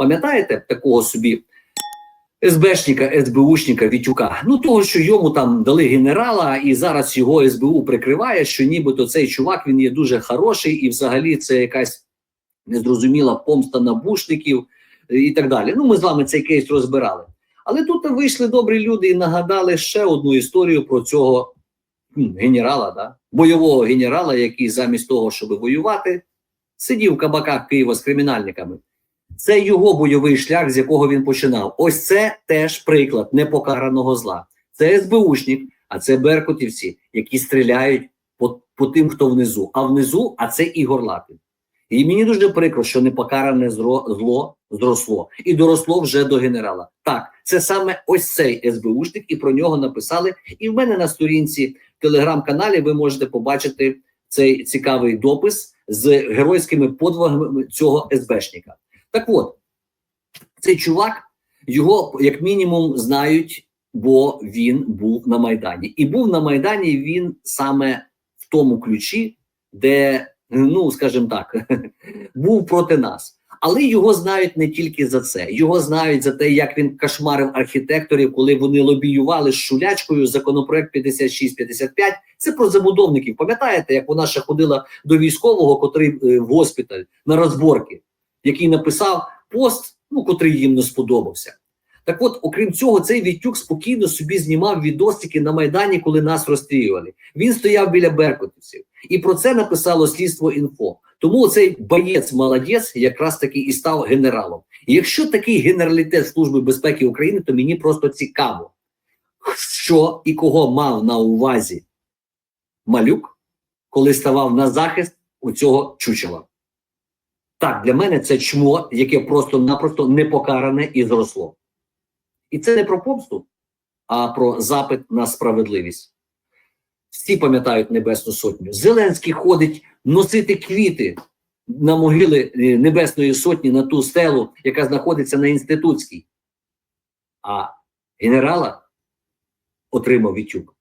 Пам'ятаєте такого собі СБшника, СБУшника Вітюка? Ну того, що йому там дали генерала, і зараз його СБУ прикриває, що нібито цей чувак він є дуже хороший, і взагалі це якась незрозуміла помста набушників і так далі. Ну, ми з вами цей кейс розбирали. Але тут вийшли добрі люди і нагадали ще одну історію про цього генерала, да? бойового генерала, який замість того, щоб воювати, сидів в кабаках Києва з кримінальниками. Це його бойовий шлях, з якого він починав. Ось це теж приклад непокараного зла. Це СБУшник, а це беркутівці, які стріляють по, по тим, хто внизу. А внизу, а це Ігор Лапін. І мені дуже прикро, що непокаране зло зросло і доросло вже до генерала. Так, це саме ось цей СБУшник, і про нього написали. І в мене на сторінці в телеграм-каналі ви можете побачити цей цікавий допис з геройськими подвигами цього СБшника. Так от, цей чувак, його як мінімум знають, бо він був на Майдані. І був на Майдані він саме в тому ключі, де, ну скажімо так, був проти нас. Але його знають не тільки за це, його знають за те, як він кошмарив архітекторів, коли вони лобіювали з шулячкою законопроект 5655. Це про забудовників. Пам'ятаєте, як вона ще ходила до військового, котрий е, в госпіталь на розборки, який написав пост, ну котрий їм не сподобався. Так от, окрім цього, цей Вітюк спокійно собі знімав відосики на Майдані, коли нас розстрілювали. Він стояв біля беркутівців. І про це написало слідство інфо. Тому цей боєць молодець якраз таки і став генералом. І якщо такий генералітет Служби безпеки України, то мені просто цікаво, що і кого мав на увазі малюк, коли ставав на захист у цього чучела. Так, для мене це чмо, яке просто-напросто непокаране і зросло. І це не про помсту, а про запит на справедливість. Всі пам'ятають Небесну Сотню. Зеленський ходить носити квіти на могили е, Небесної Сотні на ту стелу, яка знаходиться на інститутській. А генерала отримав Вітюк.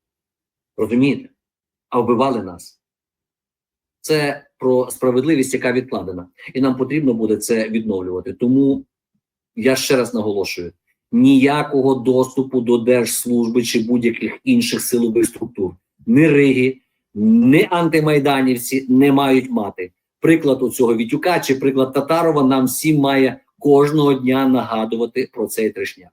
Розумієте? А вбивали нас. Це про справедливість, яка відкладена. І нам потрібно буде це відновлювати. Тому я ще раз наголошую: ніякого доступу до держслужби чи будь-яких інших силових структур, ні Риги, ні антимайданівці не мають мати. Приклад у цього Вітюка чи приклад Татарова нам всім має кожного дня нагадувати про цей трешня.